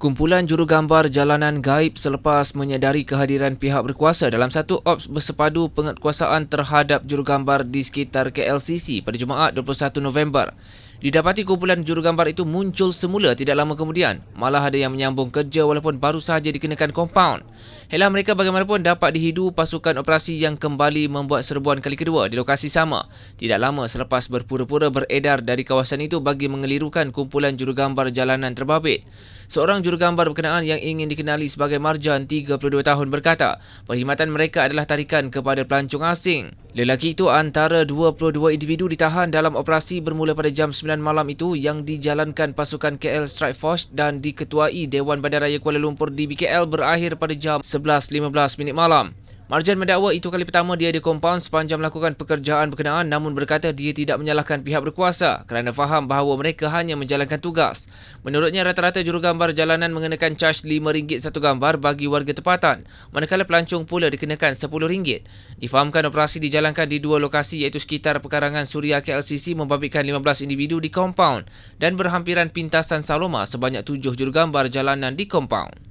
Kumpulan jurugambar jalanan gaib selepas menyedari kehadiran pihak berkuasa dalam satu ops bersepadu penguatkuasaan terhadap jurugambar di sekitar KLCC pada Jumaat 21 November. Didapati kumpulan jurugambar itu muncul semula tidak lama kemudian. Malah ada yang menyambung kerja walaupun baru sahaja dikenakan kompaun. Helah mereka bagaimanapun dapat dihidu pasukan operasi yang kembali membuat serbuan kali kedua di lokasi sama. Tidak lama selepas berpura-pura beredar dari kawasan itu bagi mengelirukan kumpulan jurugambar jalanan terbabit. Seorang jurugambar berkenaan yang ingin dikenali sebagai Marjan 32 tahun berkata, perkhidmatan mereka adalah tarikan kepada pelancong asing. Lelaki itu antara 22 individu ditahan dalam operasi bermula pada jam 9 malam itu yang dijalankan pasukan KL Strike Force dan diketuai Dewan Bandaraya Kuala Lumpur di BKL berakhir pada jam 11.15 minit malam. Marjan mendakwa itu kali pertama dia di kompaun sepanjang melakukan pekerjaan berkenaan namun berkata dia tidak menyalahkan pihak berkuasa kerana faham bahawa mereka hanya menjalankan tugas. Menurutnya rata-rata jurugambar jalanan mengenakan caj RM5 satu gambar bagi warga tempatan manakala pelancong pula dikenakan RM10. Difahamkan operasi dijalankan di dua lokasi iaitu sekitar pekarangan Suria KLCC membabitkan 15 individu di kompaun dan berhampiran pintasan Saloma sebanyak tujuh jurugambar jalanan di kompaun.